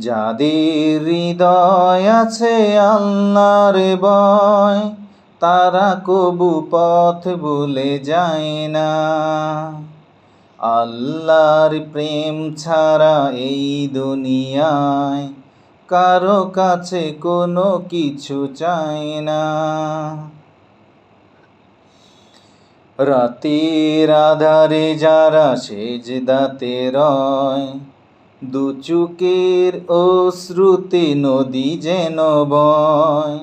যাদের হৃদয় আছে আল্লাহর ভয়, তারা কবু পথ ভুলে যায় না। আল্লাহর প্রেম ছাড়া এই দুনিয়ায় কারও কাছে কোনো কিছু চায় না। রাতের আধারে যারা সেজদাতে রয় দু চুকের অশ্রুতে নদী যেন বয়।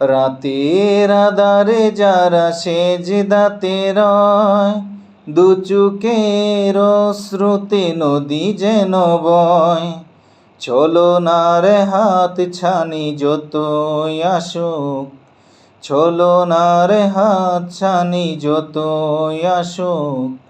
রাতের আধারে যারা সেজদাতে রয়, দু চুকের অশ্রুতে নদী যেন বয়। রে হাত ছানি যতই আসুক রে হাত ছানি যতই আসুক।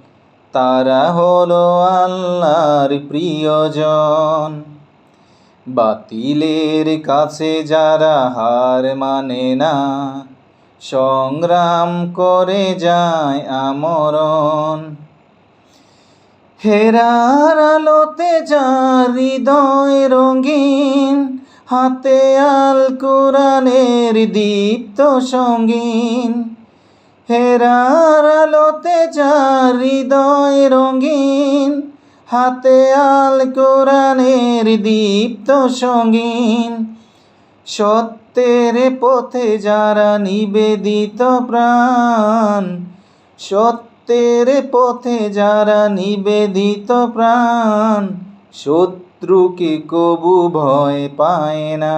তারা হলো আল্লাহর প্রিয়জন। বাতিলের কাছে যারা হার মানে না, সংগ্রাম করে যায় আমরণ। হেরার আলোতে যার হৃদয় রঙিন, হাতে আল কোরআনের দীপ্ত সঙ্গীন। হেরার আলোতে হৃদয় রঙিন, হাতে আল কোরআনের দীপ্ত সঙ্গীন। সত্যের পথে যারা নিবেদিত প্রাণ, সত্যের পথে যারা নিবেদিত প্রাণ, শত্রুকে কবু ভয় পায় না।